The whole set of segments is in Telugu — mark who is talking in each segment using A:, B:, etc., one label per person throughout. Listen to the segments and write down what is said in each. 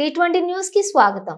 A: టీ ట్వంటీ న్యూస్కి స్వాగతం.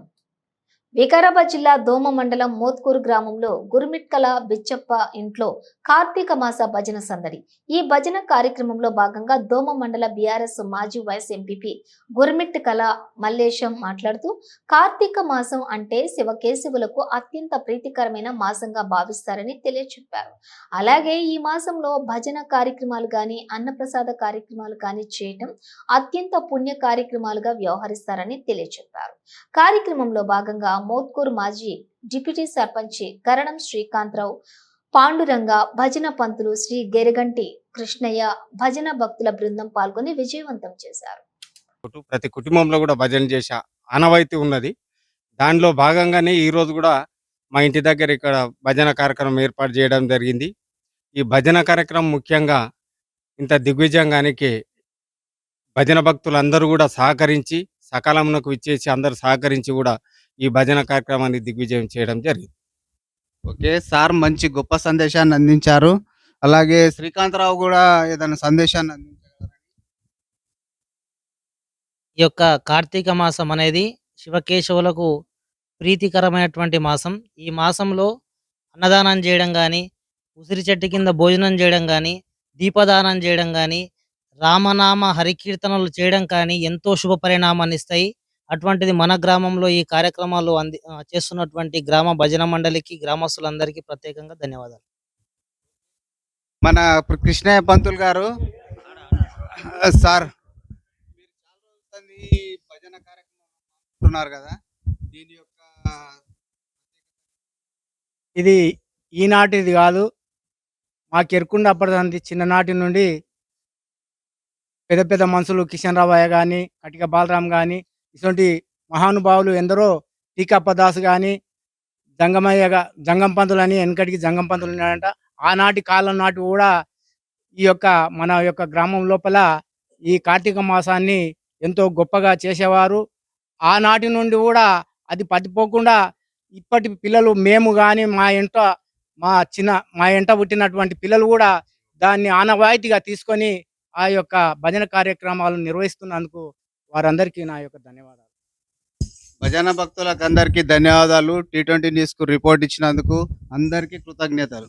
A: వికారాబాద్ జిల్లా దోమ మండలం మోత్కూరు గ్రామంలో గురుమిట్కల బిచ్చప్ప ఇంట్లో కార్తీక మాస భజన సందడి. ఈ భజన కార్యక్రమంలో భాగంగా దోమ మండల బీఆర్ఎస్ మాజీ వైస్ ఎంపీపీ గురుమిట్ కళ మల్లేశం మాట్లాడుతూ కార్తీక మాసం అంటే శివకేశవులకు అత్యంత ప్రీతికరమైన మాసంగా భావిస్తారని తెలియచెప్పారు. అలాగే ఈ మాసంలో భజన కార్యక్రమాలు గాని అన్నప్రసాద కార్యక్రమాలు గాని చేయటం అత్యంత పుణ్య కార్యక్రమాలుగా వ్యవహరిస్తారని తెలియచెప్పారు. కార్యక్రమంలో భాగంగా మోత్కూరు మాజీ డిప్యూటీ సర్పంచ్ కరణం శ్రీకాంతరావు పాండురంగ భజన పంతులు శ్రీ గెరగంటి కృష్ణయ్య భజన భక్తుల బృందం పాల్గొని విజయవంతం చేశారు.
B: ప్రతి కుటుంబంలో కూడా భజన చేసే ఆనవాయితీ ఉన్నది. దానిలో భాగంగానే ఈ రోజు కూడా మా ఇంటి దగ్గర ఇక్కడ భజన కార్యక్రమం ఏర్పాటు చేయడం జరిగింది. ఈ భజన కార్యక్రమం ముఖ్యంగా ఇంత దిగ్విజయంగానికి భజన భక్తులందరూ కూడా సహకరించి సకాలమునకు ఇచ్చేసి అందరూ సహకరించి కూడా ఈ భజన కార్యక్రమాన్ని దిగ్విజయం చేయడం జరిగింది.
C: ఓకే సార్ మంచి గొప్ప సందేశాన్ని అందించారు. అలాగే శ్రీకాంతరావు కూడా ఏదైనా సందేశాన్ని అందించారు
D: ఈ యొక్క కార్తీక మాసం అనేది శివకేశవులకు ప్రీతికరమైనటువంటి మాసం. ఈ మాసంలో అన్నదానం చేయడం కానీ ఉసిరి చెట్టు కింద భోజనం చేయడం కానీ దీపదానం చేయడం కానీ రామనామ హరికీర్తనలు చేయడం కానీ ఎంతో శుభ పరిణామాన్ని ఇస్తాయి. అటువంటిది మన గ్రామంలో ఈ కార్యక్రమాలు అంది చేస్తున్నటువంటి గ్రామ భజన మండలికి గ్రామస్తులందరికీ ప్రత్యేకంగా ధన్యవాదాలు.
C: మన కృష్ణయ్య పంతులు గారు సార్ మీరు చాలా రోజులు ఈ భజన కార్యక్రమం చేస్తున్నారు కదా దీని యొక్క
E: ఇది ఈనాటిది కాదు మాకు ఎరుకుండా అప్పటిదంది చిన్ననాటి నుండి పెద్ద పెద్ద మనుషులు కిషన్ రావయ్య కానీ కటిక బాలరామ్ కానీ ఇటువంటి మహానుభావులు ఎందరో టీకప్పదాస్ కానీ జంగమయ్య జంగం పంతులు అని వెనకటికి జంగం పంతులు ఉన్నాడంట ఆనాటి కాలం నాటి కూడా ఈ యొక్క మన యొక్క గ్రామం లోపల ఈ కార్తీక మాసాన్ని ఎంతో గొప్పగా చేసేవారు. ఆనాటి నుండి కూడా అది పట్టిపోకుండా ఇప్పటి పిల్లలు మేము కానీ మా ఇంట మా చిన్న మా ఇంట పుట్టినటువంటి పిల్లలు కూడా దాన్ని ఆనవాయితీగా తీసుకొని ఆ యొక్క భజన కార్యక్రమాలు నిర్వహిస్తున్నందుకు వారందరికీ నా యొక్క ధన్యవాదాలు.
C: భజన భక్తులకు అందరికీ ధన్యవాదాలు. టీ ట్వంటీ న్యూస్కు రిపోర్ట్ ఇచ్చినందుకు అందరికీ కృతజ్ఞతలు.